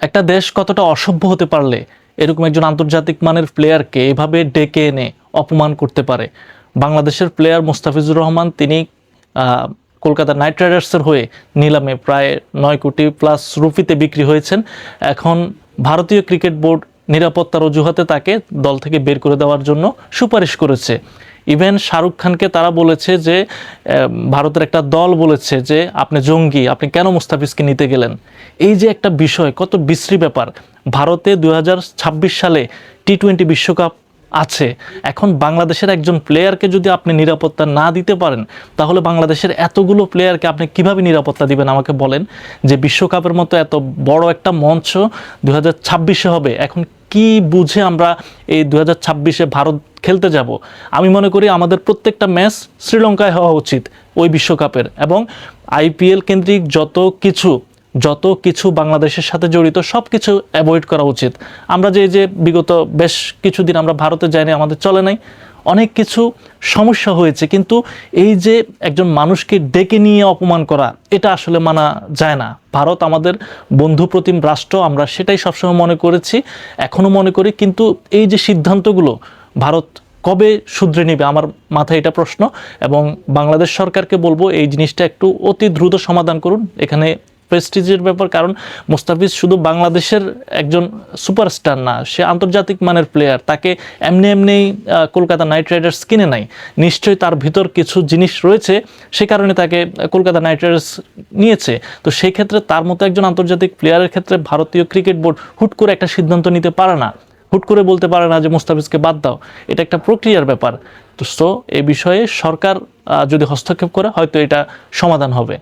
একটা দেশ কতটা অসভ্য হতে পারলে এরকম একজন আন্তর্জাতিক মানের প্লেয়ারকে এভাবে ডেকে এনে অপমান করতে পারে? বাংলাদেশের প্লেয়ার মোস্তাফিজুর রহমান, তিনি কলকাতা নাইট রাইডার্সের হয়ে নিলামে প্রায় নয় কোটি প্লাস রুপিতে বিক্রি হয়েছেন। এখন ভারতীয় ক্রিকেট বোর্ড নিরাপত্তার অজুহাতে তাকে দল থেকে বের করে দেওয়ার জন্য সুপারিশ করেছে। ইভেন শাহরুখ খানকে তারা বলেছে যে ভারতের একটা দল বলেছে যে, আপনি জঙ্গি, আপনি কেন মুস্তাফিজকে নিতে গেলেন? এই যে একটা বিষয়, কত বিশ্রী ব্যাপার। ভারতে দু হাজার ছাব্বিশ সালে টি টোয়েন্টি বিশ্বকাপ আছে। এখন বাংলাদেশের একজন প্লেয়ারকে যদি আপনি নিরাপত্তা না দিতে পারেন, তাহলে বাংলাদেশের এতগুলো প্লেয়ারকে আপনি কীভাবে নিরাপত্তা দিবেন আমাকে বলেন? যে বিশ্বকাপের মতো এত বড় একটা মঞ্চ দু ছাব্বিশে হবে। এখন কি বুঝে আমরা এই দু ছাব্বিশে ভারত খেলতে যাব। আমি মনে করি আমাদের প্রত্যেকটা ম্যাচ শ্রীলঙ্কায় হওয়া উচিত ওই বিশ্বকাপের এবং আইপিএল কেন্দ্রিক যত কিছু যত কিছু বাংলাদেশের সাথে জড়িত সব কিছু অ্যাভয়েড করা উচিত। আমরা যে যে বিগত বেশ কিছুদিন আমরা ভারতে যাইনি, আমাদের চলে নাই। অনেক কিছু সমস্যা হয়েছে, কিন্তু এই যে একজন মানুষকে ডেকে নিয়ে অপমান করা, এটা আসলে মানা যায় না। ভারত আমাদের বন্ধুপ্রতিম রাষ্ট্র, আমরা সেটাই সবসময় মনে করেছি এখনও মনে করি, কিন্তু এই যে সিদ্ধান্তগুলো ভারত কবে শুধরে নেবে? আমার মাথায় এটা প্রশ্ন। এবং বাংলাদেশ সরকারকে বলব, এই জিনিসটা একটু অতি দ্রুত সমাধান করুন। এখানে প্রেস্টিজের ব্যাপার, কারণ মোস্তাফিজ শুধু বাংলাদেশের একজন সুপারস্টার না, সে আন্তর্জাতিক মানের প্লেয়ার তাকে এমনি এমনি কলকাতা নাইট রাইডার্স কিনে নাই। নিশ্চয়ই তার ভিতর কিছু জিনিস রয়েছে, সে কারণে তাকে কলকাতা নাইট রাইডার্স নিয়েছে। তো সেই ক্ষেত্রে তার মতো একজন আন্তর্জাতিক প্লেয়ারের ক্ষেত্রে ভারতীয় ক্রিকেট বোর্ড হুট করে একটা সিদ্ধান্ত নিতে পারে না। হুট করে বলতে পারে না যে মুস্তাফিজকে বাদ দাও। এটা একটা প্রক্রিয়ার ব্যাপার। তো সো এ বিষয়ে সরকার যদি হস্তক্ষেপ করে, হয়তো এটা সমাধান হবে।